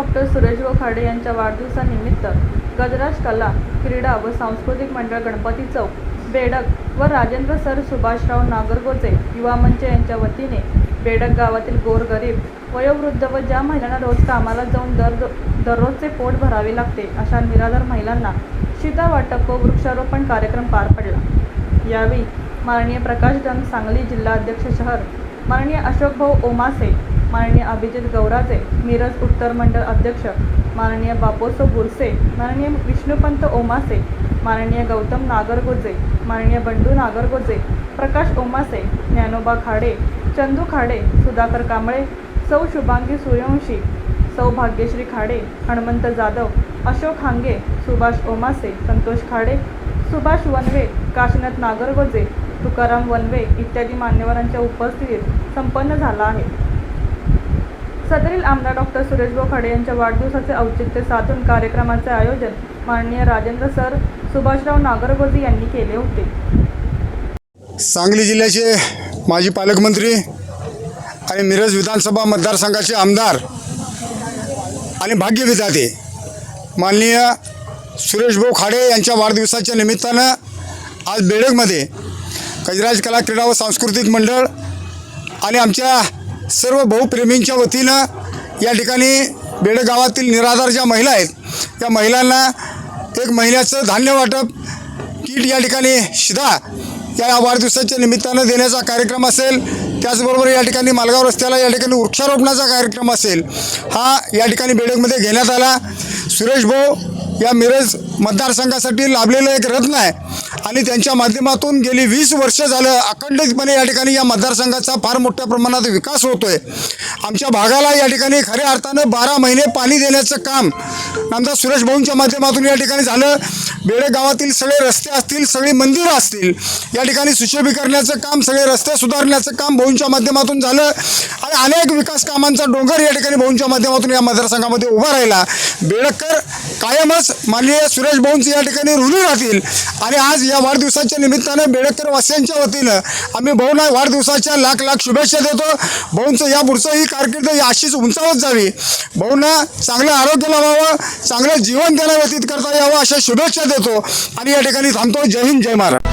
Doctor Suresh गोखाडे यांच्या वाढदिवसानिमित्त गजराज कला क्रीडा व सांस्कृतिक मंडळ गणपती चौक बेडक व राजेंद्र सर सुभाषराव नागरगोजे युवा मंच यांच्या वतीने बेडक गावातील गोरगरीब वयोवृद्ध व ज्या महिलांना रोज कामाला जाऊन दर दररोजचे पोट भरावे लागते अशा निराधार महिलांना शीता वाटप व वृक्षारोपण कार्यक्रम पार पडला. यावेळी माननीय प्रकाश डंग सांगली जिल्हा अध्यक्ष शहर माननीय अशोकभाऊ ओमासे माननीय अभिजित गौराजे मिरज उत्तर मंडळ अध्यक्ष माननीय बापोसो बुरसे माननीय विष्णुपंत ओमासे माननीय गौतम नागरगोजे माननीय बंडू नागरगोजे प्रकाश ओमासे ज्ञानोबा खाडे चंदू खाडे सुधाकर कांबळे सौ शुभांगी सूर्यवंशी सौ भाग्यश्री खाडे हनुमंत जाधव अशोक हांगे सुभाष ओमासे संतोष खाडे सुभाष वनवे काशीनाथ नागरगोजे तुकाराम वनवे इत्यादी मान्यवरांच्या उपस्थितीत संपन्न झाला आहे. सदरील आमदार डॉक्टर सुरेशभाऊ खाडे यांच्या वाढदिवसाचे औचित्य साधून कार्यक्रमाचे आयोजन माननीय राजेंद्र सर सुभाषराव नागरगोजे यांनी केले होते. सांगली जिल्ह्याचे माजी पालकमंत्री आणि मिरज विधानसभा मतदारसंघाचे आमदार आणि भाग्यविधाते माननीय सुरेशभाऊ खाडे यांच्या वाढदिवसाच्या निमित्तानं आज बेडगमध्ये कजराज कला क्रीडा व सांस्कृतिक मंडळ आणि आमच्या सर्व भाऊप्रेमींच्या वतीनं या ठिकाणी बेडगावातील निराधार ज्या महिला आहेत त्या महिलांना एक महिन्याचं धान्य वाटप किट या ठिकाणी शिधा या वाढदिवसाच्या निमित्तानं देण्याचा कार्यक्रम असेल त्याचबरोबर या ठिकाणी मालगाव रस्त्याला या ठिकाणी वृक्षारोपणाचा कार्यक्रम असेल हा या ठिकाणी बेडकमध्ये घेण्यात आला. सुरेश भाऊ या मिरज मतदारसंघासाठी लाभलेलं एक रत्न आहे. आणि त्यांच्या माध्यमातून गेली वीस वर्ष झालं अखंडितपणे या ठिकाणी या मतदारसंघाचा फार मोठ्या प्रमाणात विकास होतोय. आमच्या भागाला या ठिकाणी खऱ्या अर्थानं बारा महिने पाणी देण्याचं काम आमदार सुरेश भाऊंच्या माध्यमातून या ठिकाणी झालं. बेडे गावातील सगळे रस्ते असतील सगळी मंदिरं असतील या ठिकाणी सुशोभीकरणाचं काम सगळे रस्ते सुधारण्याचं काम भाऊंच्या माध्यमातून झालं. आणि अनेक विकास कामांचा डोंगर या ठिकाणी भाऊंच्या माध्यमातून या मतदारसंघामध्ये उभा राहिला. बेडकर कायमच माननीय सुरेश भाऊंचे या ठिकाणी ऋणी राहतील. आणि आज या वाढदिवसाच्या निमित्तानं बेडकर वासियांच्या वतीनं आम्ही भाऊंना वाढदिवसाच्या लाख लाख शुभेच्छा देतो. भाऊंचं या पुढचं ही कारकीर्द ही अशीच उंचावत जावी. भाऊंना चांगलं आरोग्य लावावं चांगलं जीवन त्यांना व्यतीत करता यावं अशा शुभेच्छा देतो. आणि या ठिकाणी थांबतो. जय हिंद जय महाराज